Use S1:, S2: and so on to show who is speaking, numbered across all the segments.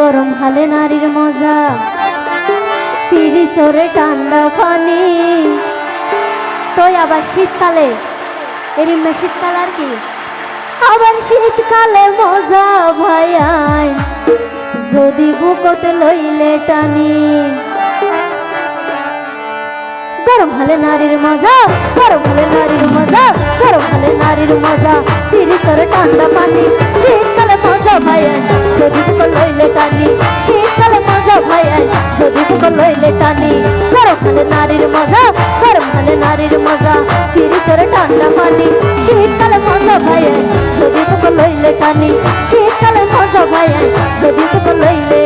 S1: গরম হালে নারীর মজা। তিরি সরে ঠান্ডা পানি। তো আবার শীতকালে এরিমে শীতকাল আর কি? আবার শীতকালে মজা ভাইয়াই যদি বুকতে লইলে টানি। গরম হলে নারীর মজা গরম হলে নারীর মজা গরম হলে নারীর মজা। তিরি করে ঠান্ডা পানি, শীতকালে মজা ভাইয়াই যদি বুক লইলে টানি। শীতকালে মজা ভাইয়াই যদি বুক লইলে টানি। গরম হলে নারীর মজা গরম হলে নারীর মজা। তিরি করে ঠান্ডা পানি, শীতকালে মজা ভাইয়াই যদি বুক লইলে টানি। শীতকালে মজা ভাইয়াই যদি বুক লইলে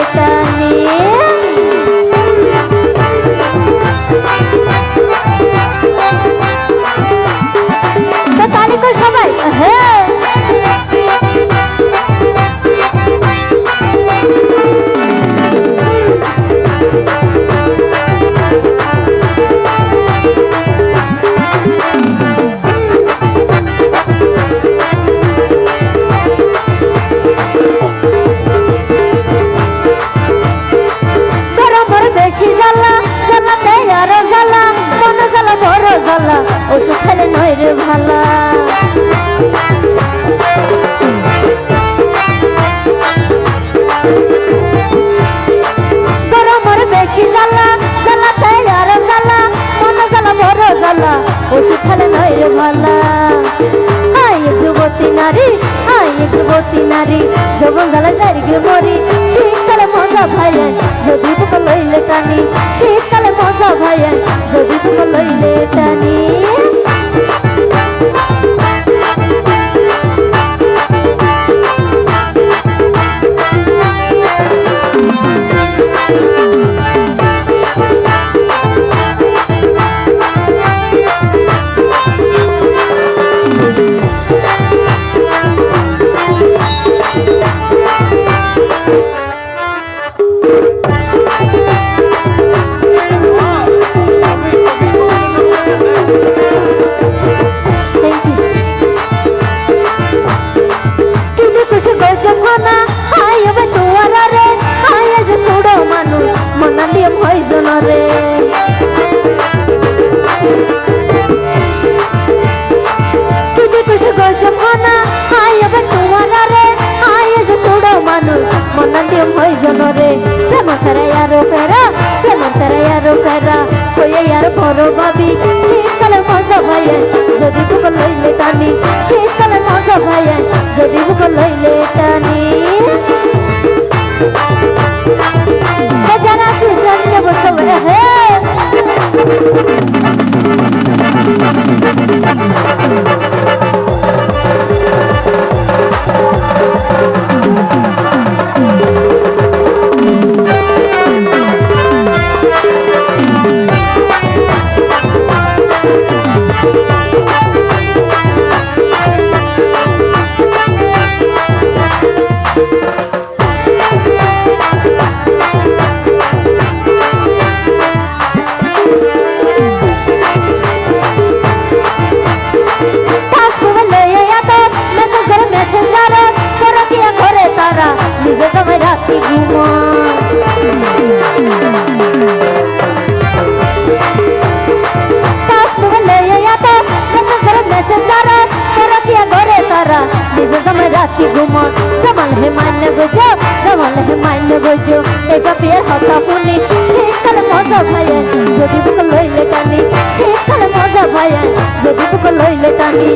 S1: ওষুধ নয় রে ভালা আই যুবতী নারী আই যুবতী নারী যৌবন জ্বালা চারিগে মরি, শীতকালে মজা ভাইয়া যদি বুক লইলে টানি, শীতকালে মজা ভাইয়া দিয়ে ভয়জন রে করছ খানা হাই হবে তোমার রে হাই যে ছোড়ো মানুষ, মনা দিয়ে ভয়জন রে প্রেম ফেরা আরও ফেরা প্রেম যদি বুক লইলে টানি শীতকালে মজা ভাইয়া যদি বুক লইলে Thank you. হে মান্য গোজো জমাল হে মান্য গোজো এটা বিয়ের হতা শুনি শীতকালে মজা ভাইয়া যদি বুক লইলে টানি শীতকালে মজা ভাইয়া যদি বুক লইলে টানি।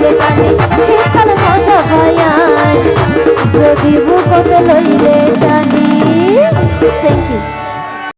S1: বুক পানি শীতকালে মজা ভাইয়া যদি বুক লইলে টানি থ্যাংক ইউ